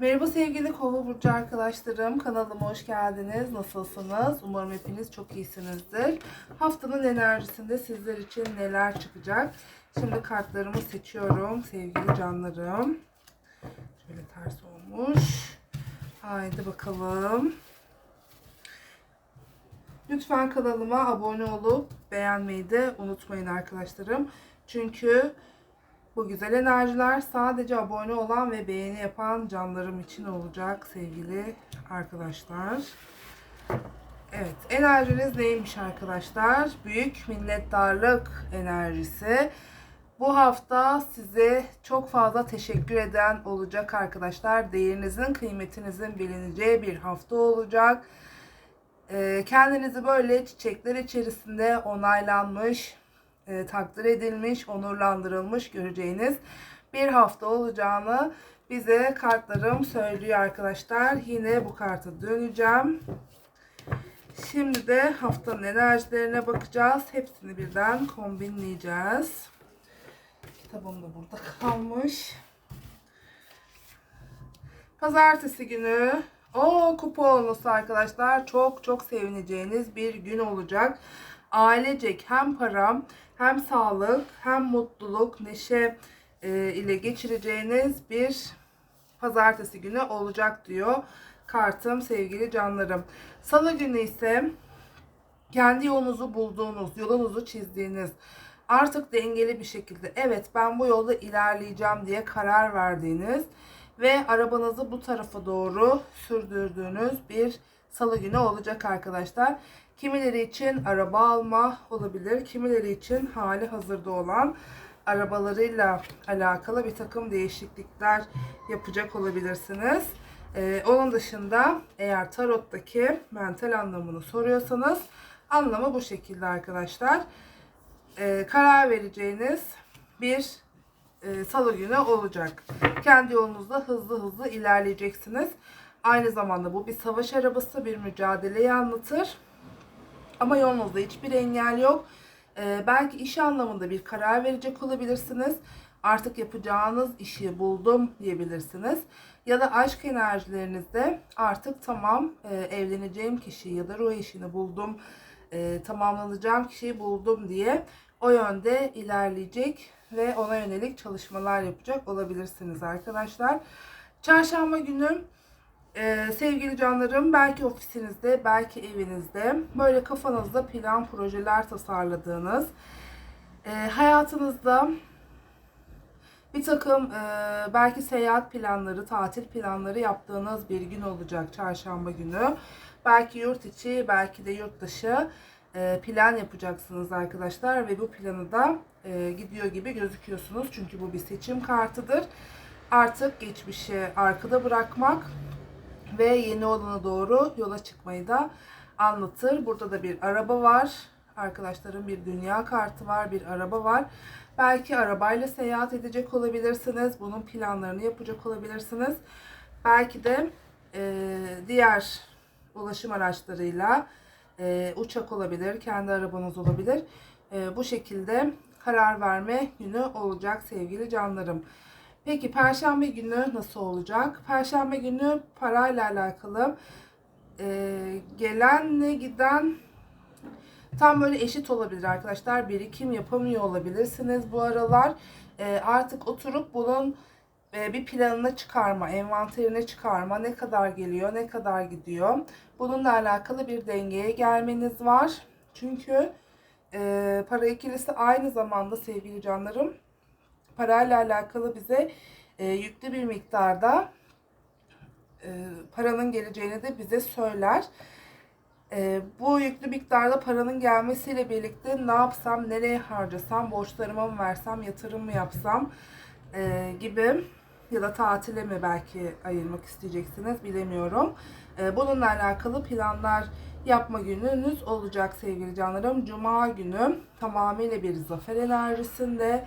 Merhaba sevgili Kova Burcu arkadaşlarım. Kanalıma hoş geldiniz. Nasılsınız? Umarım hepiniz çok iyisinizdir. Haftanın enerjisinde sizler için neler çıkacak? Şimdi kartlarımı seçiyorum sevgili canlarım. Şöyle ters olmuş. Haydi bakalım. Lütfen kanalıma abone olup beğenmeyi de unutmayın arkadaşlarım. Çünkü bu güzel enerjiler sadece abone olan ve beğeni yapan canlarım için olacak sevgili arkadaşlar. Evet, enerjiniz neymiş arkadaşlar? Büyük minnettarlık enerjisi. Bu hafta size çok fazla teşekkür eden olacak arkadaşlar. Değerinizin, kıymetinizin bilineceği bir hafta olacak. Ee, Kendinizi böyle çiçekler içerisinde onaylanmış, e, takdir edilmiş, onurlandırılmış göreceğiniz bir hafta olacağını bize kartlarım söylüyor arkadaşlar. Yine bu karta döneceğim. Şimdi de haftanın enerjilerine bakacağız. Hepsini birden kombinleyeceğiz. Kitabım da burada kalmış. Pazartesi günü o kupa olması arkadaşlar çok çok sevineceğiniz bir gün olacak. Ailecek hem param hem sağlık hem mutluluk neşe e, ile geçireceğiniz bir pazartesi günü olacak diyor kartım sevgili canlarım. Salı günü ise kendi yolunuzu bulduğunuz, yolunuzu çizdiğiniz, artık dengeli bir şekilde evet ben bu yolda ilerleyeceğim diye karar verdiğiniz ve arabanızı bu tarafa doğru sürdürdüğünüz bir salı günü olacak arkadaşlar. Kimileri için araba alma olabilir, kimileri için hali hazırda olan arabalarıyla alakalı bir takım değişiklikler yapacak olabilirsiniz. Ee, onun dışında eğer tarottaki mental anlamını soruyorsanız anlamı bu şekilde arkadaşlar. Ee, karar vereceğiniz bir e, salı günü olacak. Kendi yolunuzda hızlı hızlı ilerleyeceksiniz. Aynı zamanda bu bir savaş arabası, bir mücadeleyi anlatır. Ama yolunuzda hiçbir engel yok. Ee, belki iş anlamında bir karar verecek olabilirsiniz. Artık yapacağınız işi buldum diyebilirsiniz. Ya da aşk enerjilerinizde artık tamam e, evleneceğim kişi ya da ruh eşini buldum, e, tamamlanacağım kişiyi buldum diye o yönde ilerleyecek ve ona yönelik çalışmalar yapacak olabilirsiniz arkadaşlar. Çarşamba günü ee, sevgili canlarım belki ofisinizde belki evinizde böyle kafanızda plan projeler tasarladığınız e, hayatınızda bir takım e, belki seyahat planları tatil planları yaptığınız bir gün olacak çarşamba günü. Belki yurt içi belki de yurt dışı e, plan yapacaksınız arkadaşlar ve bu planı da e, gidiyor gibi gözüküyorsunuz. Çünkü bu bir seçim kartıdır. Artık geçmişi arkada bırakmak ve yeni olana doğru yola çıkmayı da anlatır. Burada da bir araba var. Arkadaşlarım bir dünya kartı var, bir araba var. Belki arabayla seyahat edecek olabilirsiniz. Bunun planlarını yapacak olabilirsiniz. Belki de e, diğer ulaşım araçlarıyla e, uçak olabilir, kendi arabanız olabilir. E, bu şekilde karar verme günü olacak sevgili canlarım. Peki Perşembe günü nasıl olacak? Perşembe günü parayla alakalı e, gelenle giden tam böyle eşit olabilir arkadaşlar. Birikim yapamıyor olabilirsiniz bu aralar. E, artık oturup bunun e, bir planına çıkarma, envanterine çıkarma, ne kadar geliyor, ne kadar gidiyor. Bununla alakalı bir dengeye gelmeniz var. Çünkü e, para ikilisi aynı zamanda sevgili canlarım parayla alakalı bize e, yüklü bir miktarda e, paranın geleceğini de bize söyler. E, bu yüklü miktarda paranın gelmesiyle birlikte ne yapsam, nereye harcasam, borçlarıma mı versem, yatırım mı yapsam e, gibi ya da tatile mi belki ayırmak isteyeceksiniz bilemiyorum. E, bununla alakalı planlar yapma gününüz olacak sevgili canlarım. Cuma günü tamamıyla bir zafer enerjisinde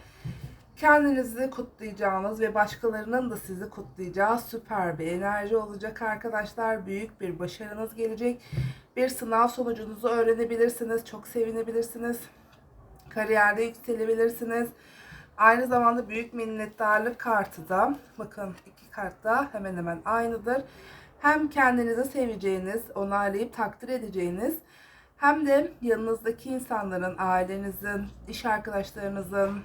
kendinizi kutlayacağınız ve başkalarının da sizi kutlayacağı süper bir enerji olacak arkadaşlar. Büyük bir başarınız gelecek. Bir sınav sonucunuzu öğrenebilirsiniz. Çok sevinebilirsiniz. Kariyerde yükselebilirsiniz. Aynı zamanda büyük minnettarlık kartı da bakın iki kart da hemen hemen aynıdır. Hem kendinizi seveceğiniz, onaylayıp takdir edeceğiniz hem de yanınızdaki insanların, ailenizin, iş arkadaşlarınızın,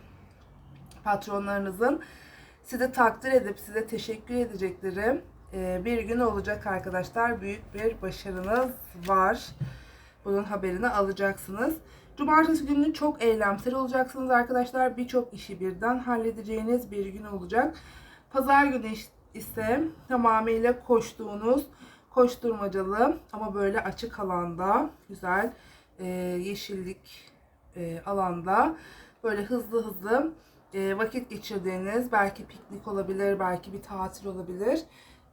patronlarınızın sizi takdir edip size teşekkür edecekleri e, bir gün olacak arkadaşlar. Büyük bir başarınız var. Bunun haberini alacaksınız. Cumartesi günü çok eylemsel olacaksınız arkadaşlar. Birçok işi birden halledeceğiniz bir gün olacak. Pazar günü ise tamamıyla koştuğunuz, koşturmacalı ama böyle açık alanda, güzel e, yeşillik e, alanda böyle hızlı hızlı e, vakit geçirdiğiniz belki piknik olabilir, belki bir tatil olabilir.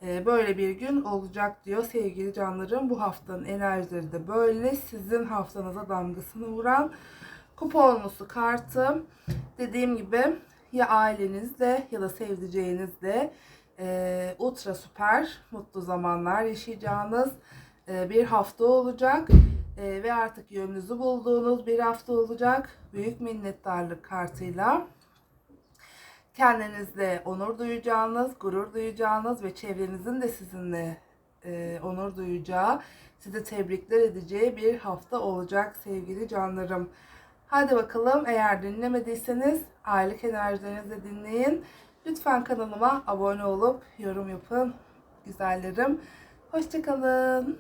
E, böyle bir gün olacak diyor sevgili canlarım. Bu haftanın enerjileri de böyle. Sizin haftanıza damgasını vuran kuponlusu kartı. Dediğim gibi ya ailenizle ya da sevdiceğinizle e, ultra süper mutlu zamanlar yaşayacağınız e, bir hafta olacak. E, ve artık yönünüzü bulduğunuz bir hafta olacak. Büyük minnettarlık kartıyla kendinizle onur duyacağınız, gurur duyacağınız ve çevrenizin de sizinle e, onur duyacağı, sizi tebrikler edeceği bir hafta olacak sevgili canlarım. Hadi bakalım eğer dinlemediyseniz aylık enerjilerinizi dinleyin. Lütfen kanalıma abone olup yorum yapın güzellerim. Hoşçakalın.